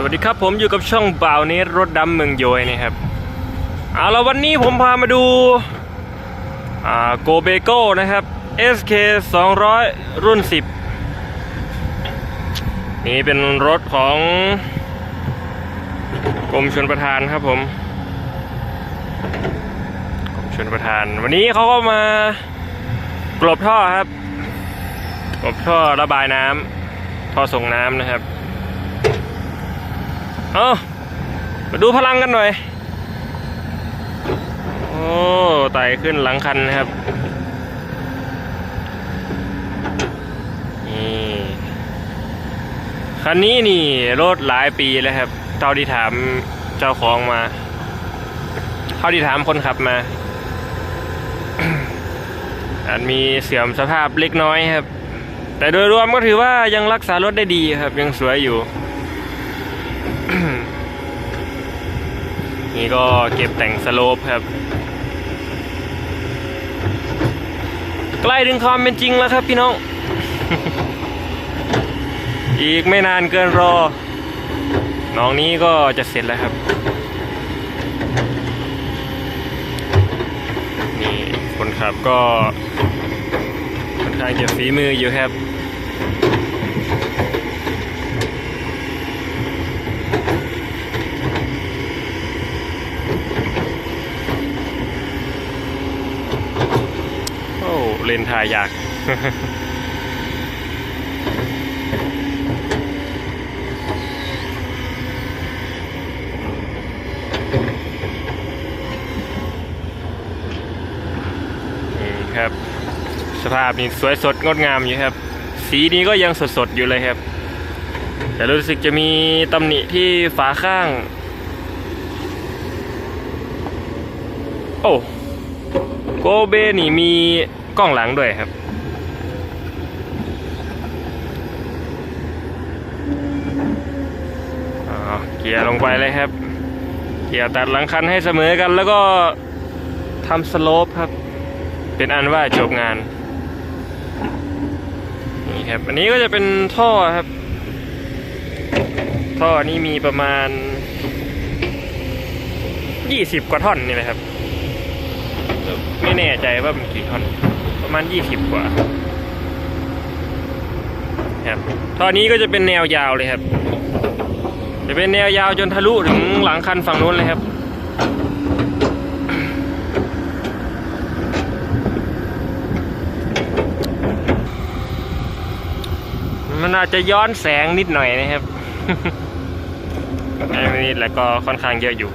สวัสดีครับผมอยู่กับช่องบ่าวเนสรถดำเมืองโยยนะครับเอาละวันนี้ผมพามาดูอ่าโกเบโก้นะครับ SK 200 รุ่น 10 นี่เป็นรถของกรมชนประทานครับผมกรมชนประทาน วันนี้เขาก็มากลบท่อครับ กลบท่อระบายน้ำท่อส่งน้ำนะครับ เอามาดูพลังกันหน่อย โอ้ไต่ขึ้นหลังคันนะครับ นี่ คันนี้นี่รถหลายปีแล้วครับ เท่าที่ถามเจ้าของมา เท่าที่ถามคนขับมาอาจมีเสื่อมสภาพเล็กน้อยครับ แต่โดยรวมก็ถือว่ายังรักษารถได้ดีครับ ยังสวยอยู่ นี่ก็เก็บแต่งสโลปครับ ใกล้ถึงความเป็นจริงแล้วครับพี่น้อง อีกไม่นานเกินรอ น้องนี้ก็จะเสร็จแล้วครับ นี่คนขับก็ค่อนข้างจะฝีมืออยู่ครับ โอ้ เลนทายาก นี่ครับ สภาพนี่สวยสดงดงามอยู่ครับ สีนี้ก็ยังสดสดๆอยู่เลยครับ แต่รู้สึกจะมีตำหนิที่ฝาข้าง โอ้โกเบนี่มี กล้องหลังด้วยครับเกียร์ลงไปเลยครับ เกียร์ตัดหลังคันให้เสมอกัน แล้วก็ทำสโลปครับ เป็นอันว่าจบงานนี่ครับอันนี้ก็จะเป็นท่อครับ ท่อนี้มีประมาณ 20 กว่าท่อนนี่แหละครับ ไม่แน่ใจว่ามันกี่ท่อน ประมาณ 20 กว่าครับท่อนี้ก็จะเป็นแนวยาวเลยครับ จะเป็นแนวยาวจนทะลุถึงหลังคันฝั่งนู้นเลยครับมันอาจจะย้อนแสงนิดหน่อยนะครับอันนี้แล้วก็ค่อนข้างเยอะอยู่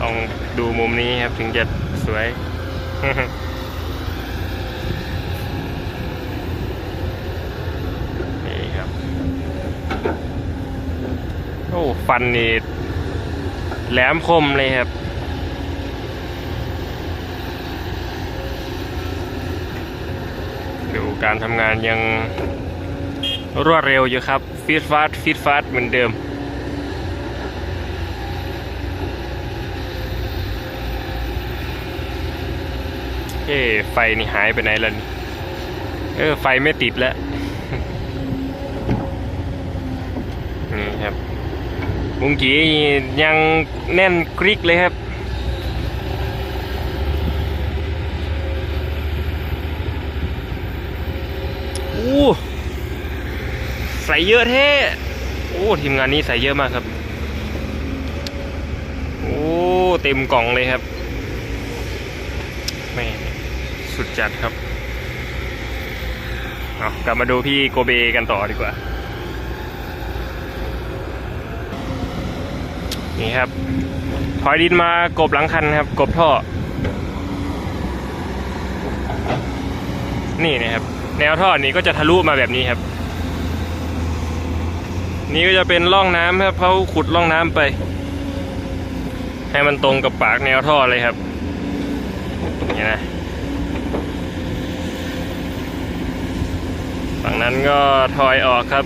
ต้องดูมุมนี้ครับถึงจะสวย นี่ครับ โอ้ฟันนี่แหลมคมเลยครับ ดูการทำงานยังรวดเร็วอยู่ครับฟีดฟาสฟีดฟาสเหมือนเดิมเอ้ไฟนี่หายไปไหนแล้วนี่เออไฟไม่ติดแล้ว นี่ครับ บุงกียังแน่นกริกเลยครับ อู้ใส่เยอะแท้โอ้ทีมงานนี้ใส่เยอะมากครับ โอ้เต็มกล่องเลยครับแม่สุดจัดครับ เอากลับมาดูพี่โกเบกันต่อดีกว่า นี่ครับ ถอยดินมากบหลังคันครับ กบท่อ นี่นะครับ แนวท่อนี้ก็จะทะลุมาแบบนี้ครับ นี่ก็จะเป็นร่องน้ำครับเขาขุดร่องน้ำไป ให้มันตรงกับปากแนวท่อเลยครับนี่นะฝั่งนั้นก็ถอยออกครับ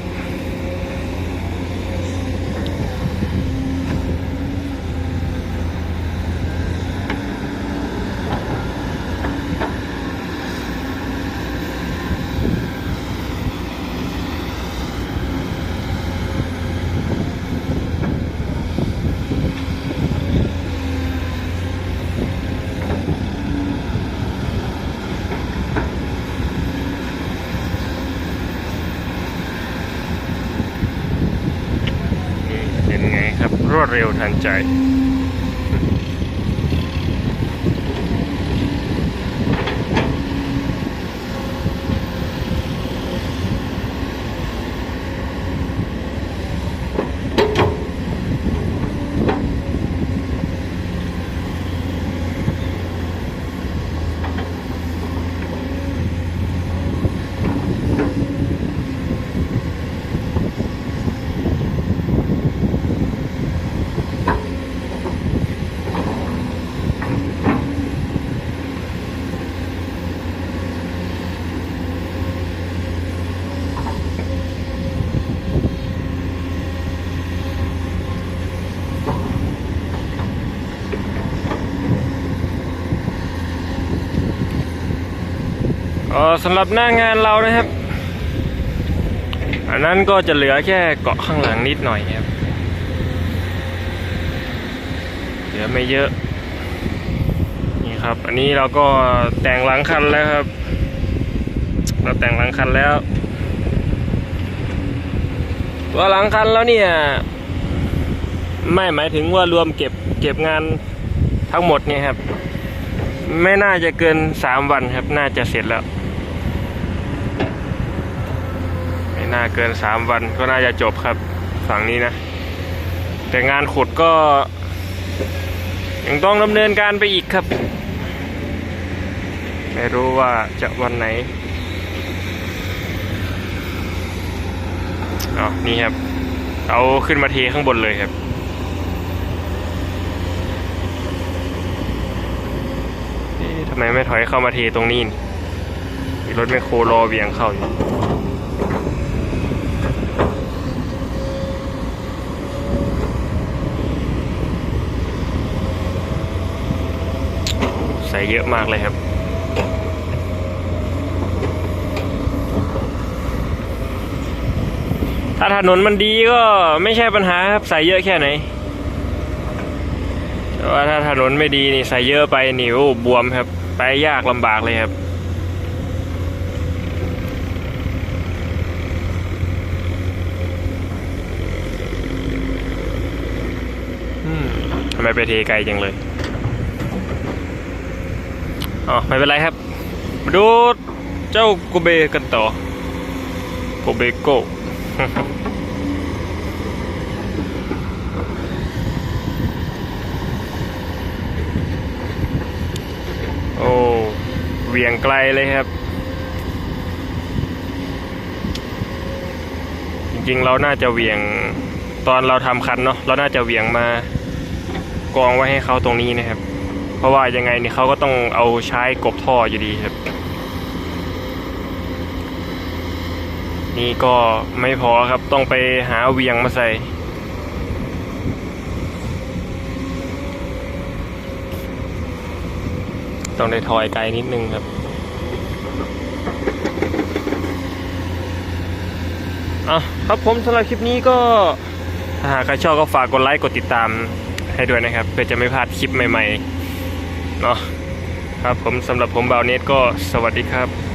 รวดเร็วทันใจ สำหรับหน้างานเรานะครับ อันนั้นก็จะเหลือแค่เกาะข้างหลังนิดหน่อยครับ เหลือไม่เยอะ นี่ครับ อันนี้เราก็แต่งหลังคันแล้วครับ เราแต่งหลังคันแล้ว ตัวหลังคันแล้วเนี่ย ไม่หมายถึงว่ารวมเก็บเก็บงานทั้งหมดเนี่ยครับไม่น่าจะเกินสามวันครับ น่าจะเสร็จแล้ว ไม่ น่าเกินสามวันก็น่าจะจบครับฝั่งนี้นะ แต่งานขุดก็ ยังต้องดำเนินการไปอีกครับ ไม่รู้ว่าจะวันไหนอ๋อนี่ครับ เอาขึ้นมาเทข้างบนเลยครับทำไมไม่ถอยเข้ามาเทตรงนี้รถแมคโครรอเบี่ยงเข้าอยู่ ส่เยอะมากเลยครับ ถ้าถนนมันดีก็ไม่ใช่ปัญหาครับ ใส่เยอะแค่ไหน แต่ว่าถ้าถนนไม่ดีนี่ใส่เยอะไปนี่โอ้บวมครับ ไปยากลำบากเลยครับอืมทำไมไปเทไกลจังเลย อ๋อไม่เป็นไรครับ มาดูเจ้าโกเบกันต่อโกเบโก้โอ้เวียงไกลเลยครับ จริงๆเราน่าจะเวียงตอนเราทำคันเนาะเราน่าจะเวียงมากองไว้ให้เขาตรงนี้นะครับ เพราะว่ายังไงเนี่ยเขาก็ต้องเอาใช้กบท่ออยู่ดีครับ นี่ก็ไม่พอครับต้องไปหาเวียงมาใส่ต้องได้ถอยไกลนิดนึงครับ อะครับผมสำหรับคลิปนี้ก็ถ้าหากใครชอบก็ฝากกดไลค์กดติดตามให้ด้วยนะครับ เพื่อจะไม่พลาดคลิปใหม่ ๆ เนาะครับผมสำหรับผมบาวเนตก็สวัสดีครับ